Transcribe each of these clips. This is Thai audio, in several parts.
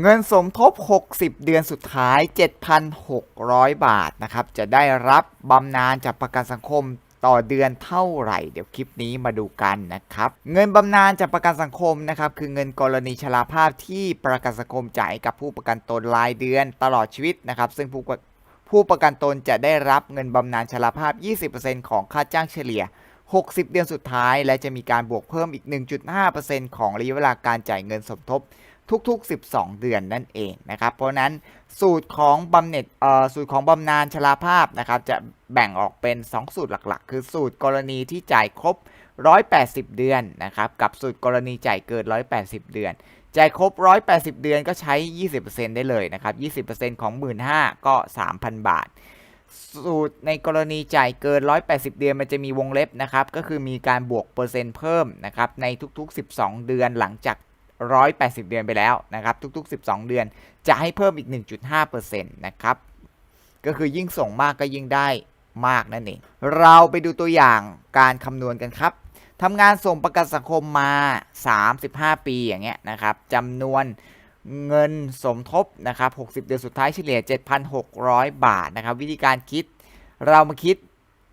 เงินสมทบ 60 เดือนสุดท้าย 7,600 บาทนะครับ จะได้รับบำนาญจากประกันสังคมต่อเดือนเท่าไหร่ เดี๋ยวคลิปนี้มาดูกันนะครับ เงินบำนาญจากประกันสังคมนะครับ คือเงินกรณีชราภาพที่ประกันสังคมจ่ายกับผู้ประกันตนรายเดือนตลอดชีวิตนะครับ ซึ่งผู้ผู้ประกันตนจะได้รับเงินบำนาญชราภาพ 20%ของค่าจ้างเฉลี่ย 60 เดือนสุดท้าย และจะมีการบวกเพิ่มอีก 1.5%ของระยะเวลาการจ่ายเงินสมทบ ทุกๆ 12 เดือนนั่นเองนะครับ เพราะนั้นสูตรของบำเหน็จสูตรของบำนาญชราภาพนะครับ จะแบ่งออกเป็น 2 สูตรหลักๆ คือสูตรกรณีที่จ่ายครบ 180 เดือนนะครับ กับสูตรกรณีจ่ายเกิน 180 เดือน จ่ายครบ 180 เดือนก็ใช้ 20%ได้เลยนะครับ 20%ของ 15,000 ก็ 3,000 บาท สูตรในกรณีจ่ายเกิน 180 เดือนมันจะมีวงเล็บนะครับ ก็คือมีการบวกเปอร์เซ็นต์เพิ่มนะครับในทุกๆ 12 เดือนหลังจาก 180 เดือนไปแล้วนะครับทุก ๆ 12 เดือนจะให้เพิ่มอีก 1.5%นะครับก็คือยิ่งส่งมากก็ยิ่งได้มากนั่นเองเราไปดูตัวอย่างการคำนวณกันครับทำงานส่งประกันสังคมมา 35 ปีอย่างเงี้ยนะครับจำนวนเงินสมทบนะครับ60 เดือนสุดท้ายเฉลี่ย 7,600 บาทนะครับวิธีการคิดเรามาคิด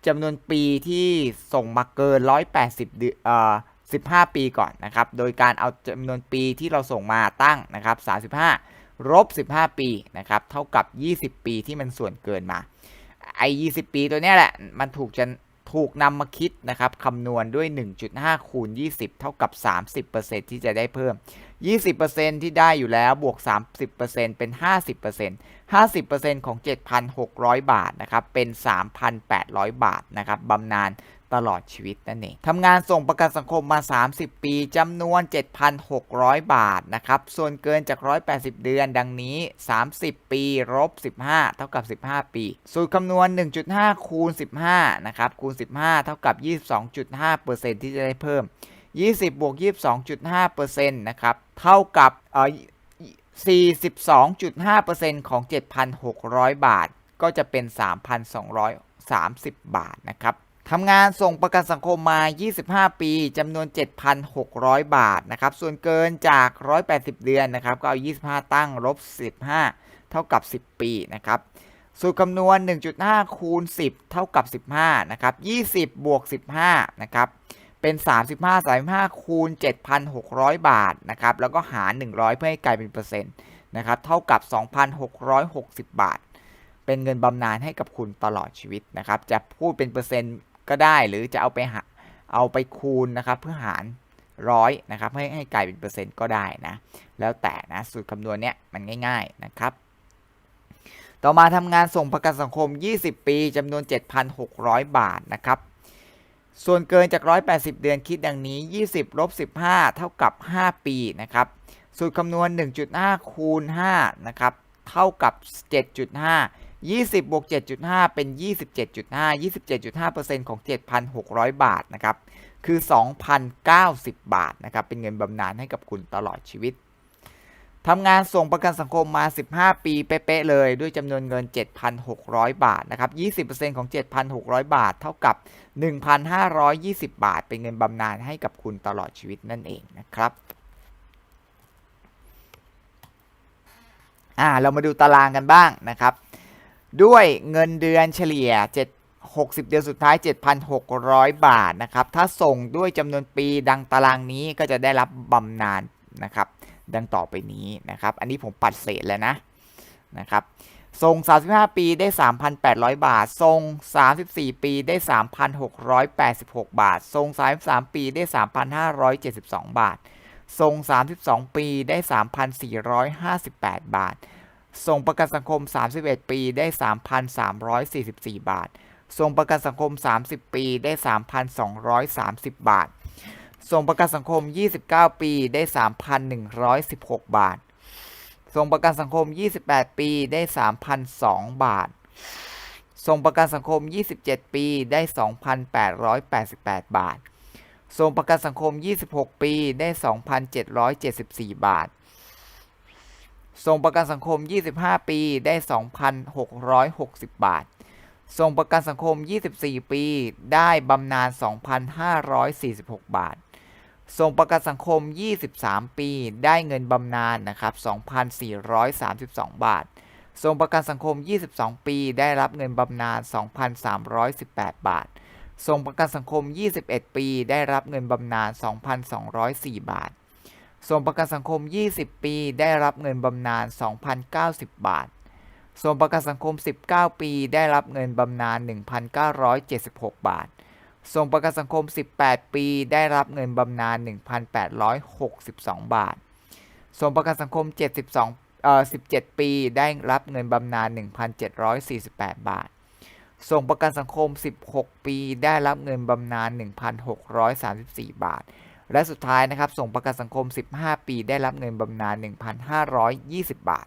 จำนวนปีที่ส่งมาเกิน 180เดือนเอ่อ 15 ปีก่อนนะครับ โดยการเอาจำนวนปีที่เราส่งมาตั้งนะครับ 35ลบ15 ปีนะครับ เท่ากับ 20 ปีที่มันส่วนเกินมา ไอ้20 ปีตัวเนี้ยแหละ มันถูกจะถูกนำมาคิดนะครับคำนวณด้วย 1.5 คูณ 20 เท่ากับ 30%ที่จะได้เพิ่ม 20%ที่ได้อยู่แล้วบวก 30%เป็น 50% 50%ของ 7,600 บาทนะครับ เป็น 3,800 บาทนะครับบำนาญ ตลอดชีวิตนั่นเองทำงานส่งประกันสังคมมา 30 ปีจำนวน 7,600 บาทนะครับ ส่วนเกินจาก 180 เดือนดังนี้ 30 ปีลบ15 เท่ากับ 15 ปี สูตรคำนวณ 1.5 คูณ 15 นะครับ คูณ 15 เท่ากับ 22.5%ที่จะได้เพิ่ม 20บวก22.5%นะครับ เท่ากับเอ่อ42.5%ของ 7,600 บาท ก็จะเป็น 3,230 บาทนะครับ ทำงานส่งประกันสังคมมา 25 ปีจำนวน 7,600 บาทนะครับ ส่วนเกินจาก 180 เดือนนะครับ ก็เอา 25 ตั้งลบ 15 เท่ากับ 10 ปีนะครับ สูตรคำนวณ 1.5 คูณ 10 เท่ากับ 15 นะครับ 20 บวก 15 นะครับ เป็น 35 35 คูณ 7,600 บาทนะครับ แล้วก็หาร 100 เพื่อให้กลายเป็นเปอร์เซ็นต์นะครับ เท่ากับ 2,660 บาท เป็นเงินบำนาญให้กับคุณตลอดชีวิตนะครับ จะพูดเป็นเปอร์เซ็นต์ ก็ได้หรือจะเอาไปหาเอาไปคูณนะครับเพื่อหารร้อยนะครับให้ให้กลายเป็นเปอร์เซ็นต์ก็ได้นะแล้วแต่นะสูตรคำนวณเนี้ยมันง่าย ๆนะครับ ต่อมาทำงานส่งประกันสังคม 20 ปีจำนวน 7,600 บาทนะครับส่วนเกินจาก 180 เดือนคิดดังนี้ 20 ลบ 15 เท่ากับ 5 ปีนะครับ สูตรคำนวณ 1.5 คูณ 5 นะครับ เท่ากับ 7.5 20บวก7.5 เป็น 27.5 27.5%ของ 7,600 บาทนะครับ คือ 2,090 บาทนะครับ เป็นเงินบำนาญให้กับคุณตลอดชีวิตทำงานส่งประกันสังคมมา 15 ปีเป๊ะๆเลย ด้วยจำนวนเงิน 7,600 บาทนะครับ 20%ของ 7,600 บาท เท่ากับ 1,520 บาท เป็นเงินบำนาญให้กับคุณตลอดชีวิตนั่นเองนะครับอ่าเรามาดูตารางกันบ้างนะครับ ด้วยเงินเดือนเฉลี่ย 7 60 เดือนสุดท้าย 7,600 บาทนะครับ ถ้าส่งด้วยจำนวนปีดังตารางนี้ก็จะได้รับบำนาญนะครับ ดังต่อไปนี้นะครับ อันนี้ผมปัดเศษแล้วนะนะครับทรง35 ปีได้ 3,800 บาททรง34 ปีได้ 3,686 บาททรง33 ปีได้ 3,572 บาททรง32 ปีได้ 3,458 บาท ทรงประกันสังคม 31 ปีได้ 3,344 บาททรงประกันสังคม 30 ปีได้ 3,230 บาททรงประกันสังคม 29 ปีได้ 3,116 บาททรงประกันสังคม 28 ปีได้ 3,002 บาททรงประกันสังคม 27 ปีได้ 2,888 บาททรงประกันสังคม 26 ปีได้ 2,774 บาท ทรงประกันสังคม 25 ปีได้ 2,660 บาททรงประกันสังคม 24 ปีได้บำนาญ 2,546 บาท ส่งประกันสังคม 23 ปีได้เงินบำนาญนะครับ 2,432 บาท ส่งประกันสังคม 22 ปีได้รับเงินบำนาญ 2,318 บาท ส่งประกันสังคม 21 ปีได้รับเงินบำนาญ 2,204 บาท ส่งประกันสังคม 20 ปี ได้รับเงินบำนาญ 2,090 บาท ส่งประกันสังคม 19 ปี ได้รับเงินบำนาญ 1,976 บาท ส่งประกันสังคม 18 ปี ได้รับเงินบำนาญ 1,862 บาท ส่งประกันสังคม 72เอ่อ17 ปี ได้รับเงินบำนาญ 1,748 บาท ส่งประกันสังคม 16 ปี ได้รับเงินบำนาญ 1,634 บาท และสุดท้ายนะครับ ส่งประกันสังคม 15 ปีได้รับเงินบำนาญ 1,520 บาท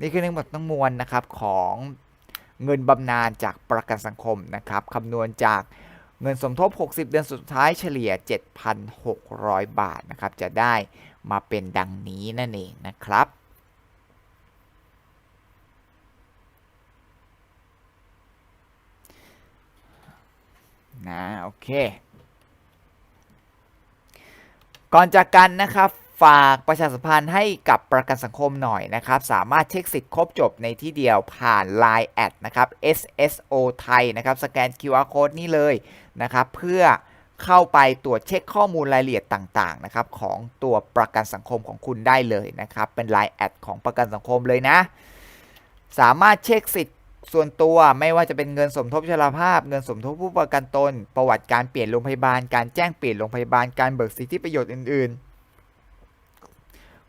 นี่คือทั้งหมดทั้งมวลนะครับของเงินบำนาญจากประกันสังคมนะครับคำนวณจากเงินสมทบ 60 เดือนสุดท้ายเฉลี่ย 7,600 บาทนะครับ จะได้มาเป็นดังนี้นั่นเองนะครับนะโอเค ก่อนจากกันนะครับฝากประชาสัมพันธ์ให้กับประกันสังคมหน่อยนะครับ สามารถเช็คสิทธิ์ครบจบในที่เดียวผ่าน Line แอดนะครับ SSO ไทยนะครับสแกน QR code นี่เลยนะครับเพื่อเข้าไปตรวจเช็คข้อมูลรายละเอียดต่างๆนะครับของตัวประกันสังคมของคุณได้เลยนะครับเป็น Line แอดของประกันสังคมเลยนะ สามารถเช็คสิทธิ์ ส่วนตัวไม่ว่าจะเป็นเงินสมทบชราภาพ เงินสมทบผู้ประกันตน ประวัติการเปลี่ยนโรงพยาบาล การแจ้งเปลี่ยนโรงพยาบาล การเบิกสิทธิประโยชน์อื่น ๆ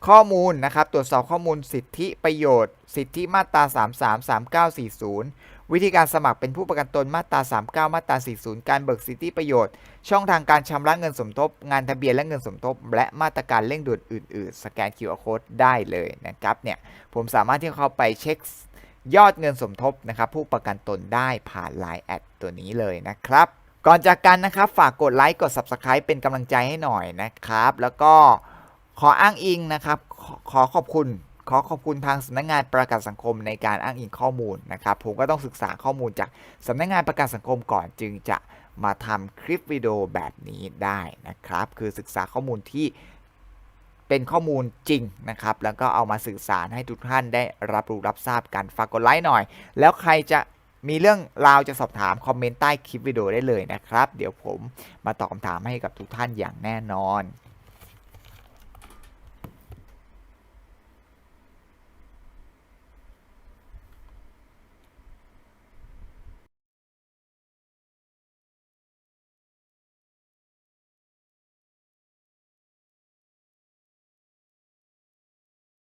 ข้อมูลนะครับตรวจสอบข้อมูลสิทธิประโยชน์ สิทธิมาตรา 33 3940 วิธีการสมัครเป็นผู้ประกันตนมาตรา 39 มาตรา 40 การเบิกสิทธิประโยชน์ ช่องทางการชำระเงินสมทบ งานทะเบียนและเงินสมทบ และมาตรการเร่งด่วนอื่น ๆ สแกน QR code ได้เลยนะครับเนี่ยผมสามารถที่เข้าไปเช็ค ยอดเงินสมทบนะครับผู้ประกันตนได้ผ่าน Line แอดตัวนี้เลยนะครับก่อนจากกันนะครับฝากกดไลค์กด Subscribe เป็นกำลังใจให้หน่อยนะครับ แล้วก็ขออ้างอิงนะครับขอขอบคุณ ขอขอบคุณทางสำนักงานประกันสังคมในการอ้างอิงข้อมูลนะครับผมก็ต้องศึกษาข้อมูลจากสำนักงานประกันสังคมก่อนจึงจะมาทำคลิปวิดีโอแบบนี้ได้นะครับ คือศึกษาข้อมูลที่ เป็นข้อมูลจริงนะครับ แล้วก็เอามาสื่อสารให้ทุกท่านได้รับรู้รับทราบกัน ฝากกดไลค์หน่อย แล้วใครจะมีเรื่องราวจะสอบถาม คอมเมนต์ใต้คลิปวิดีโอได้เลยนะครับ เดี๋ยวผมมาตอบคำถามให้กับทุกท่านอย่างแน่นอน